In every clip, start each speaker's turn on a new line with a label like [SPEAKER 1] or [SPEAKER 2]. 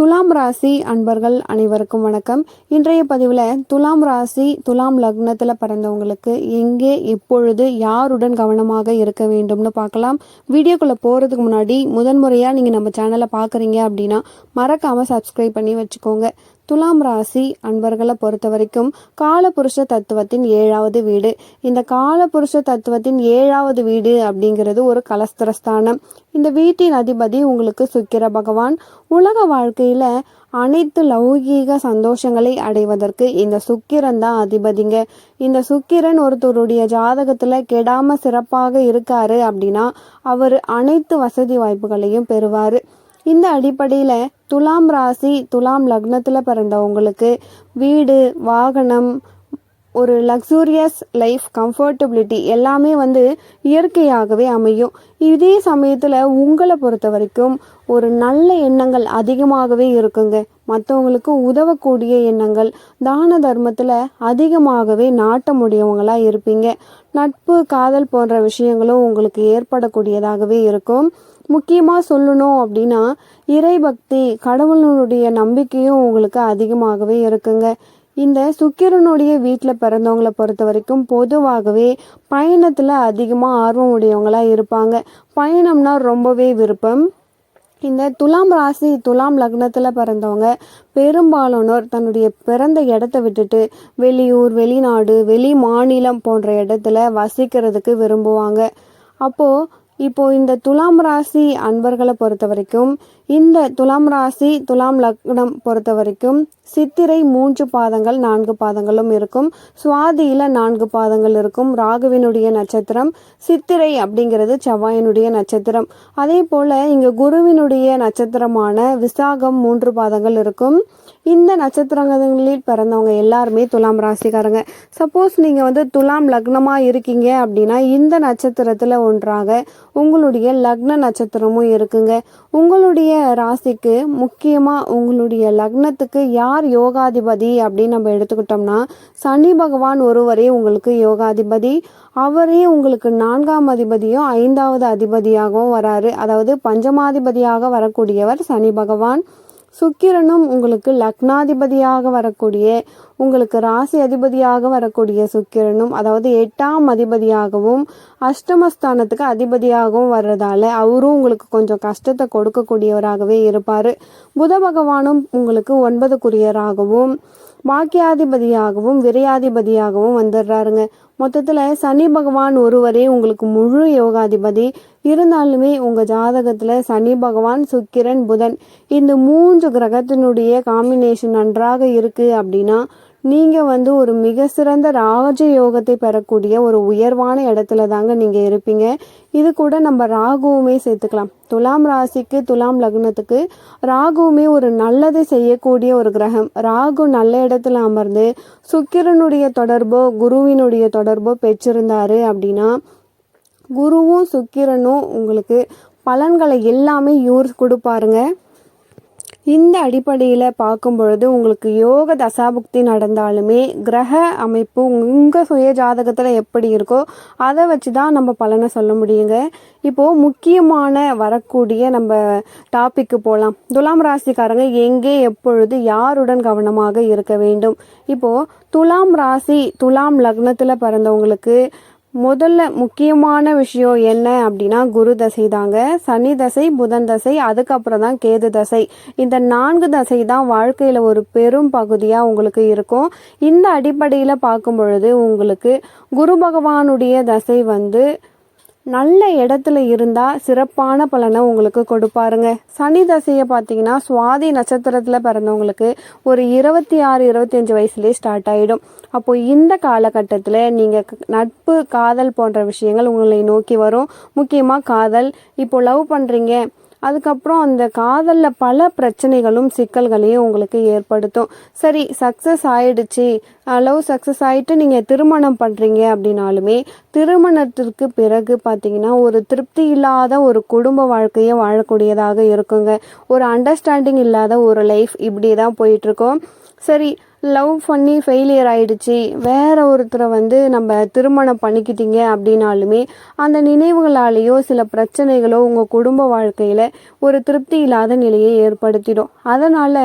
[SPEAKER 1] துலாம் ராசி அன்பர்கள் அனைவருக்கும் வணக்கம். இன்றைய பதிவில் துலாம் ராசி துலாம் லக்னத்தில் பிறந்தவங்களுக்கு எங்கே எப்பொழுது யாருடன் கவனமாக இருக்க வேண்டும்னு பார்க்கலாம். வீடியோக்குள்ளே போகிறதுக்கு முன்னாடி முதன்முறையாக நீங்கள் நம்ம சேனலை பார்க்குறீங்க அப்படின்னா மறக்காமல் சப்ஸ்கிரைப் பண்ணி வச்சுக்கோங்க. துலாம் ராசி அன்பர்களை பொறுத்த வரைக்கும் காலபுருஷ தத்துவத்தின் ஏழாவது வீடு. இந்த காலபுருஷ தத்துவத்தின் ஏழாவது வீடு அப்படிங்கிறது ஒரு கலஸ்திரஸ்தானம். இந்த வீட்டின் அதிபதி உங்களுக்கு சுக்கிர பகவான். உலக வாழ்க்கையில அனைத்து லௌகீக சந்தோஷங்களை அடைவதற்கு இந்த சுக்கிரன் தான் அதிபதிங்க. இந்த சுக்கிரன் ஒருத்தருடைய ஜாதகத்துல கெடாம சிறப்பாக இருக்காரு அப்படின்னா அவர் அனைத்து வசதி வாய்ப்புகளையும் பெறுவாரு. இந்த அடிப்படையில் துலாம் ராசி துலாம் லக்னத்தில் பிறந்தவங்களுக்கு வீடு வாகனம் ஒரு லக்ஸூரியஸ் லைஃப் கம்ஃபர்டபிலிட்டி எல்லாமே வந்து இயற்கையாகவே அமையும். இதே சமயத்தில் உங்களை பொறுத்த வரைக்கும் ஒரு நல்ல எண்ணங்கள் அதிகமாகவே இருக்குங்க. மற்றவங்களுக்கு உதவக்கூடிய எண்ணங்கள் தான தர்மத்தில் அதிகமாகவே நாட்டமுடையவங்களாக இருப்பீங்க. நட்பு காதல் போன்ற விஷயங்களும் உங்களுக்கு ஏற்படக்கூடியதாகவே இருக்கும். முக்கியமாக சொல்லணும் அப்படின்னா இறைபக்தி கடவுளினுடைய நம்பிக்கையும் உங்களுக்கு அதிகமாகவே இருக்குங்க. இந்த சுக்கிரனுடைய வீட்டில் பிறந்தவங்களை பொறுத்த வரைக்கும் பொதுவாகவே பயணத்தில் அதிகமாக ஆர்வம் உடையவங்களாக இருப்பாங்க. பயணம்னா ரொம்பவே விருப்பம். இந்த துலாம் ராசி துலாம் லக்னத்தில் பிறந்தவங்க பெரும்பாலானோர் தன்னுடைய பிறந்த இடத்த விட்டுட்டு வெளியூர் வெளிநாடு வெளி மாநிலம் போன்ற இடத்துல வசிக்கிறதுக்கு விரும்புவாங்க. அப்போது இப்போ இந்த துலாம் ராசி அன்பர்களை பொறுத்த வரைக்கும் இந்த துலாம் ராசி துலாம் லக்னம் பொறுத்த வரைக்கும் சித்திரை மூன்று பாதங்கள் நான்கு பாதங்களும் இருக்கும். சுவாதியில நான்கு பாதங்கள் இருக்கும். ராகுவினுடைய நட்சத்திரம் சித்திரை அப்படிங்கிறது செவ்வாயினுடைய நட்சத்திரம். அதே போல இங்க குருவினுடைய நட்சத்திரமான விசாகம் மூன்று பாதங்கள் இருக்கும். இந்த நட்சத்திரங்களில் பிறந்தவங்க எல்லாருமே துலாம் ராசிக்காரங்க. சப்போஸ் நீங்க வந்து துலாம் லக்னமா இருக்கீங்க அப்படின்னா இந்த நட்சத்திரத்துல ஒன்றாக உங்களுடைய லக்ன நட்சத்திரமும் இருக்குங்க. உங்களுடைய ராசிக்கு முக்கியமாக உங்களுடைய லக்னத்துக்கு யார் யோகாதிபதி அப்படின்னு நம்ம எடுத்துக்கிட்டோம்னா சனி பகவான் ஒருவரே உங்களுக்கு யோகாதிபதி. அவரே உங்களுக்கு நான்காம் அதிபதியும் ஐந்தாவது அதிபதியாகவும் வராரு. அதாவது பஞ்சமாதிபதியாக வரக்கூடியவர் சனி பகவான். சுக்கிரனும் உங்களுக்கு லக்னாதிபதியாக வரக்கூடிய உங்களுக்கு ராசி அதிபதியாக வரக்கூடிய சுக்கிரனும் அதாவது எட்டாம் அதிபதியாகவும் அஷ்டமஸ்தானத்துக்கு அதிபதியாகவும் வர்றதால அவரும் உங்களுக்கு கொஞ்சம் கஷ்டத்தை கொடுக்கக்கூடியவராகவே இருப்பார். புத பகவானும் உங்களுக்கு ஒன்பதுக்குரியராகவும் வாக்கியாதிபதியாகவும் விரையாதிபதியாகவும் வந்துடுறாருங்க. மொத்தத்தில் சனி பகவான் ஒருவரே உங்களுக்கு முழு யோகாதிபதி. இருந்தாலுமே உங்கள் ஜாதகத்தில் சனி பகவான் சுக்கிரன் புதன் இந்த மூன்று கிரகத்தினுடைய காம்பினேஷன் நன்றாக இருக்குது அப்படின்னா நீங்கள் வந்து ஒரு மிக சிறந்த ராஜ யோகத்தை பெறக்கூடிய ஒரு உயர்வான இடத்துல தாங்க நீங்கள் இருப்பீங்க. இது கூட நம்ம ராகுவுமே சேர்த்துக்கலாம். துலாம் ராசிக்கு துலாம் லக்னத்துக்கு ராகுவுமே ஒரு நல்லதை செய்யக்கூடிய ஒரு கிரகம். ராகு நல்ல இடத்துல அமர்ந்து சுக்கிரனுடைய தொடர்போ குருவினுடைய தொடர்போ பெற்றிருந்தாரு அப்படின்னா குருவும் சுக்கிரனும் உங்களுக்கு பலன்களை எல்லாமே யூர் கொடுப்பாருங்க. இந்த அடிப்படையில் பார்க்கும் பொழுது உங்களுக்கு யோக தசாபுக்தி நடந்தாலுமே கிரக அமைப்பு உங்கள் சுய ஜாதகத்தில் எப்படி இருக்கோ அதை வச்சு தான் நம்ம பலனை சொல்ல முடியுங்க. இப்போது முக்கியமான வரக்கூடிய நம்ம டாப்பிக்கு போகலாம் துலாம் ராசிக்காரங்க எங்கே எப்பொழுது யாருடன் கவனமாக இருக்க வேண்டும்? இப்போது துலாம் ராசி துலாம் லக்னத்தில் பிறந்தவங்களுக்கு முதல்ல முக்கியமான விஷயம் என்ன அப்படின்னா குரு தசை தாங்க. சனி தசை புதன் தசை அதுக்கப்புறம் தான் கேது தசை. இந்த நான்கு தசை தான் வாழ்க்கையில் ஒரு பெரும் பகுதியாக உங்களுக்கு இருக்கும். இந்த அடிப்படையில் பார்க்கும் பொழுது உங்களுக்கு குரு பகவானுடைய தசை வந்து நல்ல இடத்துல இருந்தால் சிறப்பான பலனை உங்களுக்கு கொடுப்பாருங்க. சனி தசையை பார்த்தீங்கன்னா சுவாதி நட்சத்திரத்தில் பிறந்தவங்களுக்கு ஒரு இருபத்தி ஆறு இருபத்தஞ்சு வயசுலேயே ஸ்டார்ட் ஆகிடும் அப்போ இந்த காலகட்டத்தில் நீங்கள் நட்பு காதல் போன்ற விஷயங்கள் உங்களை நோக்கி வரும். முக்கியமாக காதல். இப்போ லவ் பண்ணுறீங்க அதுக்கப்புறம் அந்த காதலில் பல பிரச்சனைகளும் சிக்கல்களையும் உங்களுக்கு ஏற்படுத்தும். சரி சக்ஸஸ் ஆயிடுச்சு. லவ் சக்ஸஸ் ஆகிட்டு நீங்கள் திருமணம் பண்ணுறீங்க அப்படின்னாலுமே திருமணத்திற்கு பிறகு பார்த்தீங்கன்னா ஒரு திருப்தி இல்லாத ஒரு குடும்ப வாழ்க்கையை வாழக்கூடியதாக இருக்குங்க. ஒரு அண்டர்ஸ்டாண்டிங் இல்லாத ஒரு லைஃப் இப்படி தான் போயிட்டுருக்கோம். சரி லவ் பண்ணி ஃபெயிலியர் ஆயிடுச்சு. வேற ஒருத்தரை வந்து நம்ம திருமணம் பண்ணிக்கிட்டீங்க அப்படின்னாலுமே அந்த நினைவுகளாலேயோ சில பிரச்சனைகளோ உங்கள் குடும்ப வாழ்க்கையில் ஒரு திருப்தி இல்லாத நிலையை ஏற்படுத்திடும். அதனால்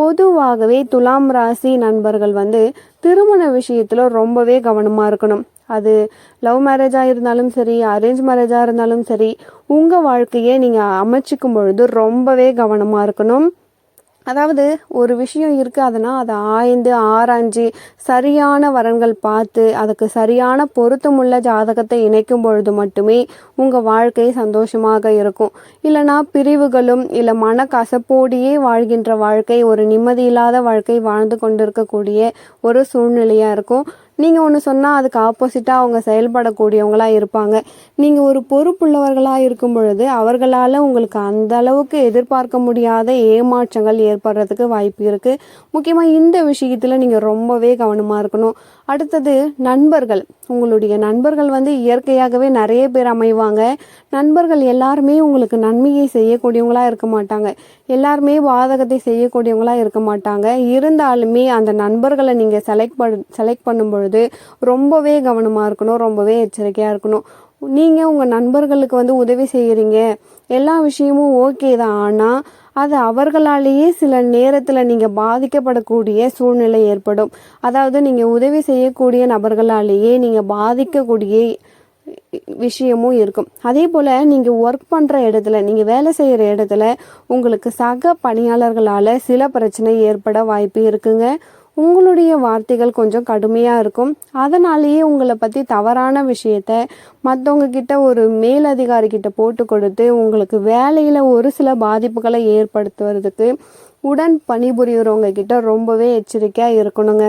[SPEAKER 1] பொதுவாகவே துலாம் ராசி நண்பர்கள் வந்து திருமண விஷயத்தில் ரொம்பவே கவனமாக இருக்கணும். அது லவ் மேரேஜாக இருந்தாலும் சரி அரேஞ்ச் மேரேஜாக இருந்தாலும் சரி உங்கள் வாழ்க்கையை நீங்கள் அமைச்சிக்கும் பொழுது ரொம்பவே கவனமாக இருக்கணும். அதாவது ஒரு விஷயம் இருக்குது அதுனா அதை ஆய்ந்து ஆராய்ஞ்சு சரியான வரன்கள் பார்த்து அதுக்கு சரியான பொருத்தமுள்ள ஜாதகத்தை இணைக்கும் பொழுது மட்டுமே உங்கள் வாழ்க்கை சந்தோஷமாக இருக்கும். இல்லைனா பிரிவுகளும் இல்லை மன கசப்போடியே வாழ்கின்ற வாழ்க்கை ஒரு நிம்மதி இல்லாத வாழ்க்கை வாழ்ந்து கொண்டிருக்கக்கூடிய ஒரு சூழ்நிலையாக இருக்கும். நீங்கள் ஒன்று சொன்னால் அதுக்கு ஆப்போசிட்டாக அவங்க செயல்படக்கூடியவங்களாக இருப்பாங்க. நீங்கள் ஒரு பொறுப்புள்ளவர்களாக இருக்கும் பொழுது அவர்களால் உங்களுக்கு அந்த அளவுக்கு எதிர்பார்க்க முடியாத ஏமாற்றங்கள் ஏற்படுறதுக்கு வாய்ப்பு இருக்குது முக்கியமாக இந்த விஷயத்தில் நீங்கள் ரொம்பவே கவனமாக இருக்கணும். அடுத்தது நண்பர்கள். உங்களுடைய நண்பர்கள் வந்து இயற்கையாகவே நிறைய பேர் அமைவாங்க. நண்பர்கள் எல்லாருமே உங்களுக்கு நன்மையை செய்யக்கூடியவங்களாக இருக்க மாட்டாங்க. எல்லாருமே பாதகத்தை செய்யக்கூடியவங்களாக இருக்க மாட்டாங்க. இருந்தாலுமே அந்த நண்பர்களை நீங்கள் செலக்ட் பண் செலக்ட் பண்ணும் பொழுது ரொம்பவே கவனமாக இருக்கணும். ரொம்பவே எச்சரிக்கையாக இருக்கணும். நீங்கள் உங்கள் நண்பர்களுக்கு வந்து உதவி செய்கிறீங்க எல்லா விஷயமும் ஓகே தான். ஆனால் அது அவர்களாலேயே சில நேரத்தில் நீங்கள் பாதிக்கப்படக்கூடிய சூழ்நிலை ஏற்படும். அதாவது நீங்கள் உதவி செய்யக்கூடிய நபர்களாலேயே நீங்கள் பாதிக்கக்கூடிய விஷயமும் இருக்கும். அதே போல் நீங்கள் ஒர்க் பண்ணுற இடத்துல நீங்கள் வேலை செய்கிற இடத்துல உங்களுக்கு சக பணியாளர்களால் சில பிரச்சனை ஏற்பட வாய்ப்பு இருக்குங்க. உங்களுடைய வார்த்தைகள் கொஞ்சம் கடுமையாக இருக்கும். அதனாலேயே உங்களை பற்றி தவறான விஷயத்த மற்றவங்க கிட்ட ஒரு மேலதிகாரி கிட்ட போட்டு கொடுத்து உங்களுக்கு வேலையில் ஒரு சில பாதிப்புகளை ஏற்படுத்துவதுக்கு உடன் பணிபுரியுறவங்க கிட்ட ரொம்பவே எச்சரிக்கையாக இருக்கணுங்க.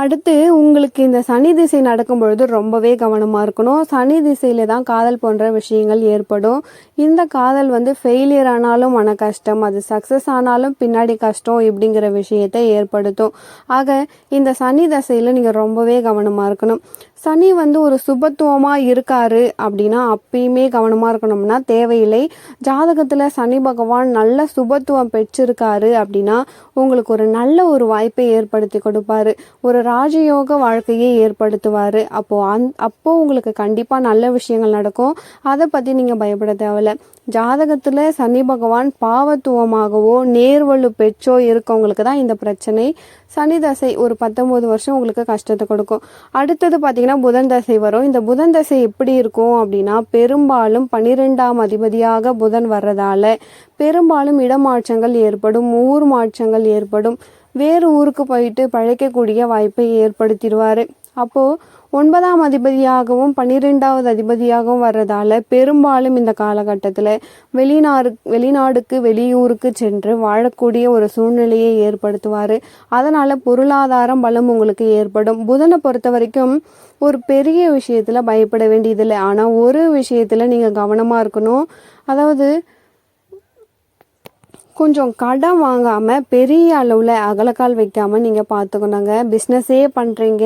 [SPEAKER 1] அடுத்து உங்களுக்கு இந்த சனி திசை நடக்கும் பொழுது ரொம்பவே கவனமாக இருக்கணும். சனி திசையில தான் காதல் போன்ற விஷயங்கள் ஏற்படும். இந்த காதல் வந்து ஃபெயிலியர் ஆனாலும் மன கஷ்டம் அது சக்ஸஸ் ஆனாலும் பின்னாடி கஷ்டம் இப்படிங்கிற விஷயத்தை ஏற்படுத்தும். ஆக இந்த சனி தசையில் நீங்கள் ரொம்பவே கவனமாக இருக்கணும். சனி வந்து ஒரு சுபத்துவமாக இருக்காரு அப்படின்னா அப்பயுமே கவனமாக இருக்கணும்னா தேவையில்லை. ஜாதகத்தில் சனி பகவான் நல்ல சுபத்துவம் பெற்றிருக்காரு அப்படின்னா உங்களுக்கு ஒரு நல்ல ஒரு வாய்ப்பை ஏற்படுத்தி கொடுப்பாரு. ஒரு ராஜயோக வாழ்க்கையை ஏற்படுத்துவார். அப்போது அந் அப்போது உங்களுக்கு கண்டிப்பாக நல்ல விஷயங்கள் நடக்கும். அதை பற்றி நீங்கள் பயப்பட தேவையில்ல. ஜாதகத்தில் சனி பகவான் பாவத்துவமாகவோ நேர்வழு பெற்றோ இருக்கவங்களுக்கு தான் இந்த பிரச்சனை. சனி தசை ஒரு பத்தொம்போது வருஷம் உங்களுக்கு கஷ்டத்தை கொடுக்கும். அடுத்தது பார்த்தீங்கன்னா புதன் தசை வரும். இந்த புதன் தசை எப்படி இருக்கும் அப்படின்னா பெரும்பாலும் பன்னிரெண்டாம் அதிபதியாக புதன் வர்றதால பெரும்பாலும் இடமாற்றங்கள் ஏற்படும் ஊர் மாற்றங்கள் ஏற்படும். வேறு ஊருக்கு போயிட்டு பழைக்கக்கூடிய வாய்ப்பை ஏற்படுத்திடுவார். அப்போது ஒன்பதாம் அதிபதியாகவும் பன்னிரெண்டாவது அதிபதியாகவும் வர்றதால பெரும்பாலும் இந்த காலகட்டத்தில் வெளிநாடு வெளிநாடுக்கு வெளியூருக்கு சென்று வாழக்கூடிய ஒரு சூழ்நிலையை ஏற்படுத்துவார். அதனால் பொருளாதாரம் பலம் உங்களுக்கு ஏற்படும். புதனை பொறுத்த வரைக்கும் ஒரு பெரிய விஷயத்தில் பயப்பட வேண்டியதில்லை. ஆனால் ஒரு விஷயத்தில் நீங்கள் கவனமாக இருக்கணும். அதாவது கொஞ்சம் கடன் வாங்காமல் பெரிய அளவில் அகலக்கால் வைக்காமல் நீங்கள் பார்த்துக்கணுங்க பிஸ்னஸே பண்ணுறீங்க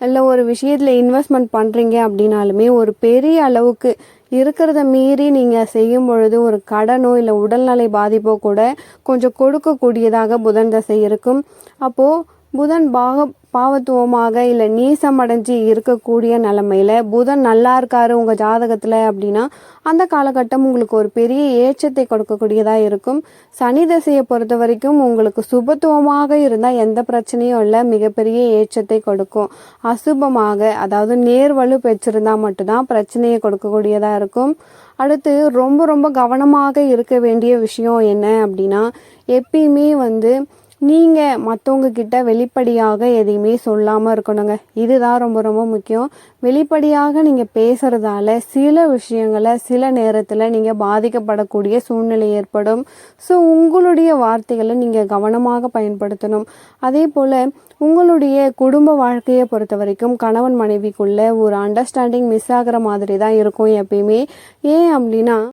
[SPEAKER 1] இல்லை ஒரு விஷயத்தில் இன்வெஸ்ட்மெண்ட் பண்ணுறீங்க அப்படின்னாலுமே ஒரு பெரிய அளவுக்கு இருக்கிறத மீறி நீங்கள் செய்யும் பொழுது ஒரு கடனோ இல்லை உடல்நலை பாதிப்போ கூட கொஞ்சம் கொடுக்கக்கூடியதாக புதன் தசை இருக்கும். அப்போது புதன் பாக பாவத்துவமாக இல்லை நீசம் அடைஞ்சு இருக்கக்கூடிய நிலமையில புதன் நல்லா இருக்காரு உங்கள் ஜாதகத்தில் அப்படின்னா அந்த காலகட்டம் உங்களுக்கு ஒரு பெரிய ஏற்றத்தை கொடுக்கக்கூடியதாக இருக்கும். சனி தசையை பொறுத்த வரைக்கும் உங்களுக்கு சுபத்துவமாக இருந்தால் எந்த பிரச்சனையும் இல்லை மிகப்பெரிய ஏற்றத்தை கொடுக்கும். அசுபமாக அதாவது நேர்வலு பெற்றிருந்தால் மட்டும்தான் பிரச்சனையை கொடுக்கக்கூடியதாக இருக்கும். அடுத்து ரொம்ப ரொம்ப கவனமாக இருக்க வேண்டிய விஷயம் என்ன அப்படின்னா எப்பயுமே வந்து நீங்கள் மற்றவங்க கிட்ட வெளிப்படையாக எதையுமே சொல்லாமல் இருக்கணுங்க. இதுதான் ரொம்ப ரொம்ப முக்கியம். வெளிப்படையாக நீங்கள் பேசுகிறதால சில விஷயங்களை சில நேரத்தில் நீங்கள் பாதிக்கப்படக்கூடிய சூழ்நிலை ஏற்படும். ஸோ உங்களுடைய வார்த்தைகளை நீங்கள் கவனமாக பயன்படுத்தணும். அதே போல் உங்களுடைய குடும்ப வாழ்க்கையை பொறுத்த வரைக்கும் கணவன் மனைவிக்குள்ளே ஒரு அண்டர்ஸ்டாண்டிங் மிஸ் ஆகிற மாதிரி தான் இருக்கும் எப்பயுமே. ஏன் அப்படின்னா